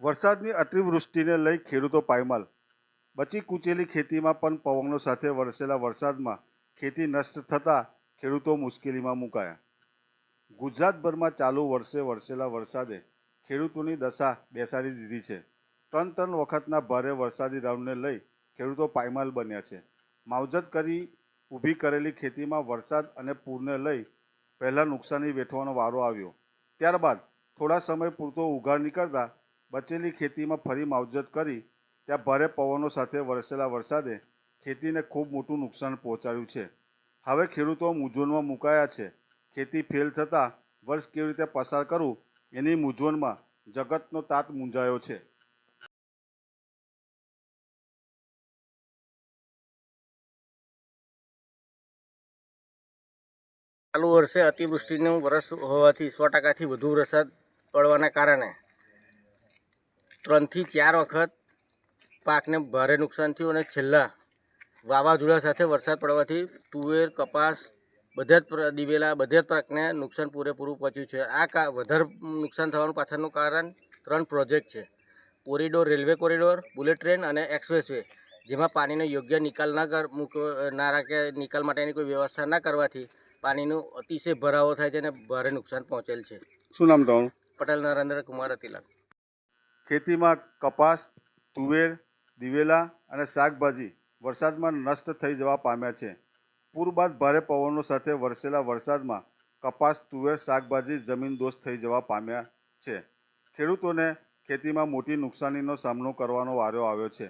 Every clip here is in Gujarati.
વરસાદની અતિવૃષ્ટિને લઈ ખેડૂતો પાયમાલ. બચી કૂચેલી ખેતીમાં પણ પવનો સાથે વરસેલા વરસાદમાં ખેતી નષ્ટ થતાં ખેડૂતો મુશ્કેલીમાં મુકાયા. ગુજરાતભરમાં ચાલુ વર્ષે વરસેલા વરસાદે ખેડૂતોની દશા બેસાડી દીધી છે. ત્રણ ત્રણ વખતના ભારે વરસાદી રાઉન્ડને લઈ ખેડૂતો પાયમાલ બન્યા છે. માવજત કરી ઊભી કરેલી ખેતીમાં વરસાદ અને પૂરને લઈ પહેલાં નુકસાની વેઠવાનો વારો આવ્યો. ત્યારબાદ થોડા સમય પૂરતો ઉઘાડ નીકળતા બચેલી ખેતીમાં ફરી માવજત કરી, ત્યાં ભારે પવનો સાથે વરસેલા વરસાદે ખેતીને ખૂબ મોટું નુકસાન પહોંચાડ્યું છે. હવે ખેડૂતો મૂંઝવણમાં મુકાયા છે. ખેતી ફેલ થતાં વર્ષ કેવી રીતે પસાર કરવું એની મૂંઝવણમાં જગતનો તાત મૂંઝાયો છે. ચાલુ વર્ષે અતિવૃષ્ટિનું વરસ હોવાથી સો ટકાથી વધુ વરસાદ પડવાના કારણે ત્રણથી ચાર વખત પાકને ભારે નુકસાન થયું અને છેલ્લા વાવાઝોડા સાથે વરસાદ પડવાથી તુવેર કપાસ બધા જ દિવેલા બધા જ પાકને નુકસાન પૂરેપૂરું પહોંચ્યું છે. આ કા વધારે નુકસાન થવાનું પાછળનું કારણ ત્રણ પ્રોજેક્ટ છે. Corridor railway corridor bullet train અને એક્સપ્રેસ વે જેમાં પાણીનો યોગ્ય નિકાલ ના કર ના રાખે નિકાલ માટેની કોઈ વ્યવસ્થા ના કરવાથી પાણીનું અતિશય ભરાવો થાય છે અને ભારે નુકસાન પહોંચેલ છે. શું નામ તમારું? પટેલ નરેન્દ્ર કુમાર અતિલાલ. ખેતીમાં કપાસ, તુવેર, દિવેલા અને શાકભાજી વરસાદમાં નષ્ટ થઈ જવા પામ્યા છે. પૂર બાદ ભારે પવનો સાથે વરસેલા વરસાદમાં કપાસ, તુવેર, શાકભાજી જમીન દોસ્ત થઈ જવા પામ્યા છે. ખેડૂતોને ખેતીમાં મોટી નુકસાનીનો સામનો કરવાનો વારો આવ્યો છે.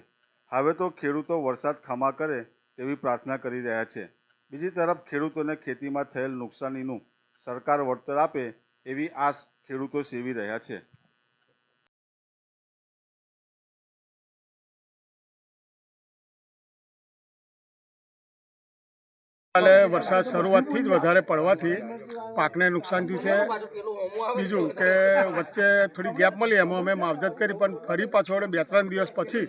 હવે તો ખેડૂતો વરસાદ ખમા કરે તેવી પ્રાર્થના કરી રહ્યા છે. બીજી તરફ ખેડૂતોને ખેતીમાં થયેલ નુકસાનીનું સરકાર વળતર આપે એવી આશ ખેડૂતો સેવી રહ્યા છે. કાલે વરસાદ શરૂઆતથી જ વધારે પડવાથી પાકને નુકસાન થયું છે. બીજું કે વચ્ચે થોડી ગેપ મળી એમાં અમે માવજત કરી પણ ફરી પાછો બે ત્રણ દિવસ પછી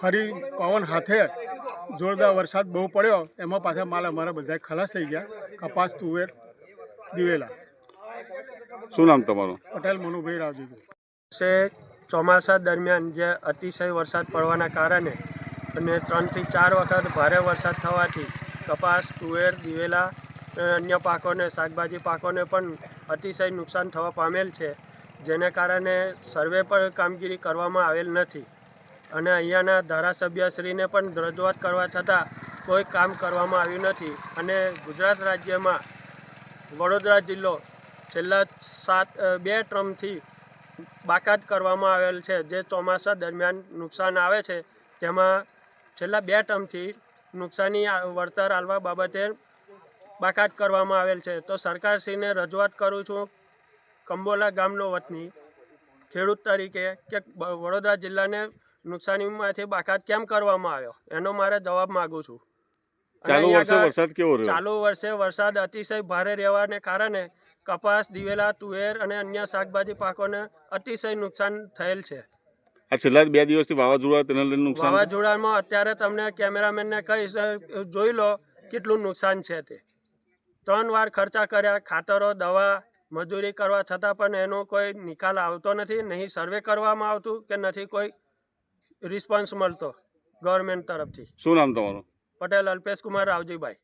ફરી પવન હાથે જોરદાર વરસાદ બહુ પડ્યો. એમાં પાછા માલ અમારા બધા ખલાસ થઈ ગયા. કપાસ તુવેર દિવેલા. શું નામ તમારું? પટેલ મનુભાઈ રાવજીભાઈ છે ચોમાસા દરમિયાન જે અતિશય વરસાદ પડવાના કારણે અને ત્રણથી ચાર વખત ભારે વરસાદ થવાથી કપાસ, તુવેર, દિવેલા અન્ય પાકોને, શાકભાજી પાકોને પણ અતિશય નુકસાન થવા પામેલ છે. જેને કારણે સર્વે પણ કામગીરી કરવામાં આવેલ નથી. અને અહીંયાના ધારાસભ્યશ્રીને પણ રજૂઆત કરવા છતાં કોઈ કામ કરવામાં આવ્યું નથી. અને ગુજરાત રાજ્યમાં વડોદરા જિલ્લો છેલ્લા સાત બે ટ્રમથી બાકાત કરવામાં આવેલ છે. જે ચોમાસા દરમિયાન નુકસાન આવે છે. તેમાં છેલ્લા બે ટર્મથી નુકસાની વળતર આલવા બાબતે બાકાત કરવામાં આવેલ છે. તો સરકારશ્રીને રજૂઆત કરું છું કંબોલા ગામનો વતની. ખેડૂત તરીકે કે વડોદરા જિલ્લાને નુકસાનીમાંથી બાકાત કેમ કરવામાં આવ્યો? એનો મારે જવાબ માગું છું. ચાલુ વર્ષે વરસાદ કેવો રહ્યો? ચાલુ વર્ષે વરસાદ અતિશય ભારે રહેવાને કારણે કપાસ દિવેલા તુવેર અને અન્ય શાકભાજી પાકોને અતિશય નુકસાન થયેલ છે. આ છેલ્લા બે દિવસથી વાવાઝોડા તેને લઈને નુકસાન? વાવાઝોડામાં અત્યારે તમને કેમેરામેનને કહીશ જોઈ લો કેટલું નુકસાન છે તે. ત્રણ વાર ખર્ચા કર્યા ખાતરો દવા મજૂરી કરવા છતાં પણ એનો કોઈ નિકાલ આવતો નથી નહીં સર્વે કરવામાં આવતું કે નથી કોઈ રિસ્પોન્સ મળતો ગવર્મેન્ટ તરફથી. શું નામ તમારું? પટેલ અલ્પેશ કુમાર રાવજીભાઈ.